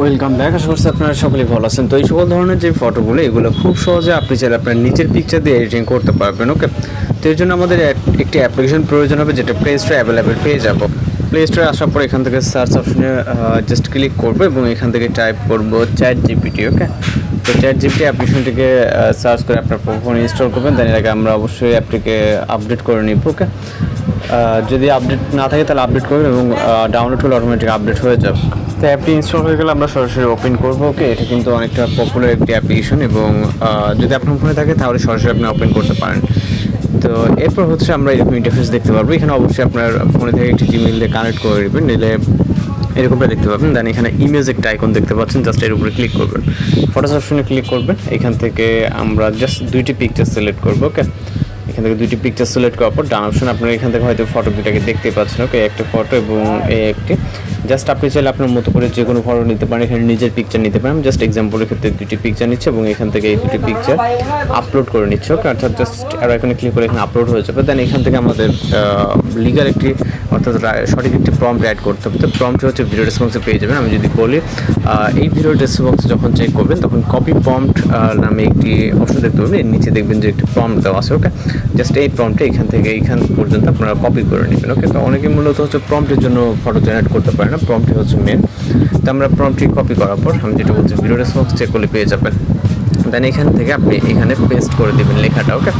Welcome back আশা করছি আপনারা সকলেই ভালো আছেন। তো এই সকল ধরনের যে ফটোগুলো এগুলো খুব সহজে আপনি চাইলে আপনার নিজের পিকচার দিয়ে এডিটিং করতে পারবেন ওকে তো এর জন্য আমাদের একটি অ্যাপ্লিকেশন প্রয়োজন হবে, যেটা প্লে স্টোরে অ্যাভেলেবেল পেয়ে যাব। প্লে স্টোরে আসার পর এখান থেকে সার্চ অপশনে জাস্ট ক্লিক করব এবং এখান থেকে টাইপ করব চ্যাট জিপিটি ওকে তো চ্যাট জিপিটি অ্যাপ্লিকেশনটিকে সার্চ করে আপনার ফোনে ইনস্টল করবেন দেন এর আগে আমরা অবশ্যই অ্যাপটিকে আপডেট করে নিব ওকে যদি আপডেট না থাকে, তাহলে আপডেট করবেন এবং ডাউনলোড হলে অটোমেটিক আপডেট হয়ে যাবে। তো অ্যাপটি ইনস্টল হয়ে গেলে আমরা সরাসরি ওপেন করব ওকে এটা কিন্তু অনেকটা পপুলার একটি অ্যাপ্লিকেশন এবং যদি আপনার ফোনে থাকে, তাহলে সরাসরি আপনি ওপেন করতে পারেন। তো এরপর হচ্ছে আমরা এরকম ইন্টারফেস দেখতে পারব। এখানে অবশ্যই আপনার ফোনে থেকে একটি দিয়ে কানেক্ট করে নেবেন, নিলে এরকমটা দেখতে পাবেন। দেন এখানে ইমেজ একটা আইকন দেখতে পাচ্ছেন। জাস্ট এর উপরে ক্লিক করবেন। ফটোস অপশনে ক্লিক করবেন। এখান থেকে আমরা জাস্ট দুইটি পিকচার সিলেক্ট করব ওকে এখান থেকে দুইটি পিকচার সিলেক্ট করার পর, ডান অপশন আপনারা এখান থেকে হয়তো ফটো দুটাকে দেখতে পাচ্ছেন ওকে একটা ফটো এবং এই একটি। জাস্ট আপনি চাইলে আপনার মতো করে যে কোনো ফটো নিতে পারেন, এখানে নিজের পিকচার নিতে পারেন। জাস্ট এক্সাম্পলের ক্ষেত্রে দুটি পিকচার নিচ্ছে এবং এখান থেকে এই দুটি পিকচার আপলোড করে নিচ্ছে। অর্থাৎ জাস্ট আর এখানে ক্লিক করে এখানে আপলোড হয়ে যাবে। দেন এখান থেকে আমাদের লিগাল একটি, অর্থাৎ সঠিক একটি প্রম্পট অ্যাড করতে হবে। তো প্রম্পট হচ্ছে ভিডিও রেসপন্সে পেয়ে যাবেন। আমি যদি বলি এই ভিডিও রেসপন্স যখন চেক করবেন, তখন কপি প্রম্পট নামে একটি অপশন দেখতে পাবেন। এর নিচে দেখবেন যে একটি প্রম্পট দেওয়া আছে। ওকে জাস্ট এই প্রম্পটে এখান থেকে এইখান পর্যন্ত আপনারা কপি করে নেবেন। ওকে তো অনেকে মূলত হচ্ছে প্রম্পটের জন্য ফটো জেনারেট করতে পারে না প্রম্পটই হচ্ছে মেন তো আমরা প্রম্পটটি কপি করার পর আমি যেটা বলছি ভিডিও রেসপন্স চেক করলে পেয়ে যাবেন। দেন এখান থেকে আপনি এখানে পেস্ট করে দেবেন লেখাটা ওকে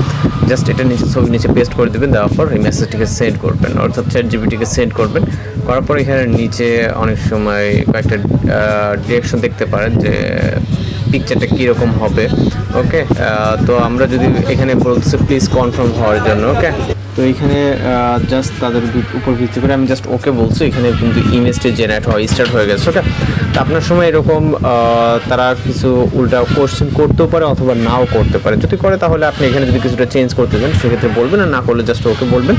জাস্ট এটা নিচে, ছবি নিচে পেস্ট করে দেবেন, দেওয়ার পর এই মেসেজটিকে সেন্ড করবেন। অর্থাৎ চ্যাট জিবিটিকে সেন্ড করবেন। করার পর এখানে নিচে অনেক সময় কয়েকটা ডিরেকশন দেখতে পারেন যে পিকচারটা কীরকম হবে ওকে তো আমরা যদি এখানে বলছি প্লিজ কনফার্ম হওয়ার জন্য ওকে তো এখানে জাস্ট তাদের উপর ভিত্তি করে আমি জাস্ট ওকে বলছি, এখানে কিন্তু ইমেজটি জেনারেট হয় স্টার্ট হয়ে গেছে ওকে তো আপনার সময় এরকম তারা কিছু উল্টা কোশ্চেন করতেও পারে অথবা নাও করতে পারে। যদি করে তাহলে আপনি এখানে যদি কিছুটা চেঞ্জ করতে চান, সেক্ষেত্রে বলবেন আর না করলে জাস্ট ওকে বলবেন।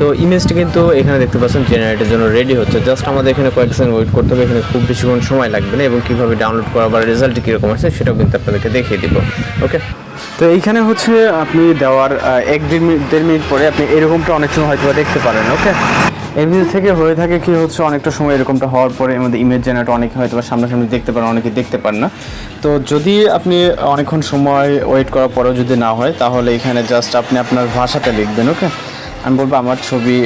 তো ইমেজটি কিন্তু এখানে দেখতে পাচ্ছেন জেনারেটের জন্য রেডি হচ্ছে। জাস্ট আমাদের এখানে কয়েক সেকেন্ড ওয়েট করতে হবে, এখানে খুব বেশিক্ষণ সময় লাগবে না এবং কীভাবে ডাউনলোড করা বা রেজাল্ট কীরকম আছে সেটাও কিন্তু আপনাদেরকে দেখিয়ে দিব। ওকে তো এইখানে হচ্ছে আপনি দেওয়ার এক দেড় মিনিট দেড় মিনিট পরে আপনি এরকমটা অনেক সময় হয়তো দেখতে পারেন ওকে এমনি থেকে হয়ে থাকে কি হচ্ছে, অনেকটা সময় এরকমটা হওয়ার পরে আমাদের ইমেজ জেনারেট অনেকে হয়তো সামনাসামনি দেখতে পারেন, অনেকে দেখতে পান না। তো যদি আপনি অনেকক্ষণ সময় ওয়েট করার পরেও যদি না হয়, তাহলে এখানে জাস্ট আপনি আপনার ভাষাতে লিখবেন ওকে আমি বলব আমার ছবি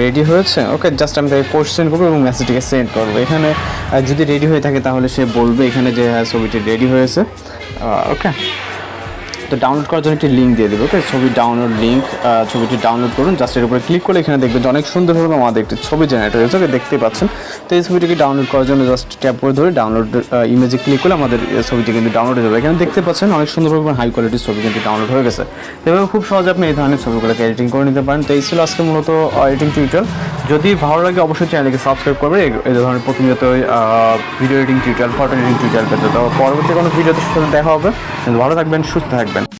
রেডি হয়েছে। ওকে জাস্ট আমি তাকে কোশ্চেন করব এবং মেসেজটিকে সেন্ড করব। এখানে যদি রেডি হয়ে থাকে তাহলে সে বলবে এখানে যে হ্যাঁ ছবিটি রেডি হয়েছে। ওকে তো ডাউনলোড করার জন্য একটি লিঙ্ক দিয়ে দেবো ওকে ছবি ডাউনলোড লিঙ্ক ছবিটি ডাউনলোড করুন জাস্ট এর উপরে ক্লিক করলে এখানে দেখবেন অনেক সুন্দরভাবে আমাদের একটি ছবি জেনারেট হয়েছে ওকে দেখতে পাচ্ছেন। তো এই ছবিটিকে ডাউনলোড করার জন্য জাস্ট ট্যাপ করে ধরে ডাউনলোড ইমেজে ক্লিক করলে আমাদের ছবিটি কিন্তু ডাউনলোড হয়ে যাবে। এখানে দেখতে পাচ্ছেন অনেক সুন্দরভাবে হাই কোয়ালিটির ছবি কিন্তু ডাউনলোড হয়ে গেছে। এভাবে খুব সহজে আপনি এই ধরনের ছবিগুলোকে এডিটিং করে নিতে পারেন। তো এই ছিল আজকে মূলত এডিটিং টিউটোরিয়াল যদি ভালো লাগে, অবশ্যই চ্যানেলকে সাবস্ক্রাইব করবে। এই ধরনের প্রতিনিয়ত video editing tutorial photo editing tutorial পেতে। তো পরবর্তী কোনো ভিডিওতে সাথে দেখা হবে। ভালো থাকবেন, সুস্থ থাকবেন।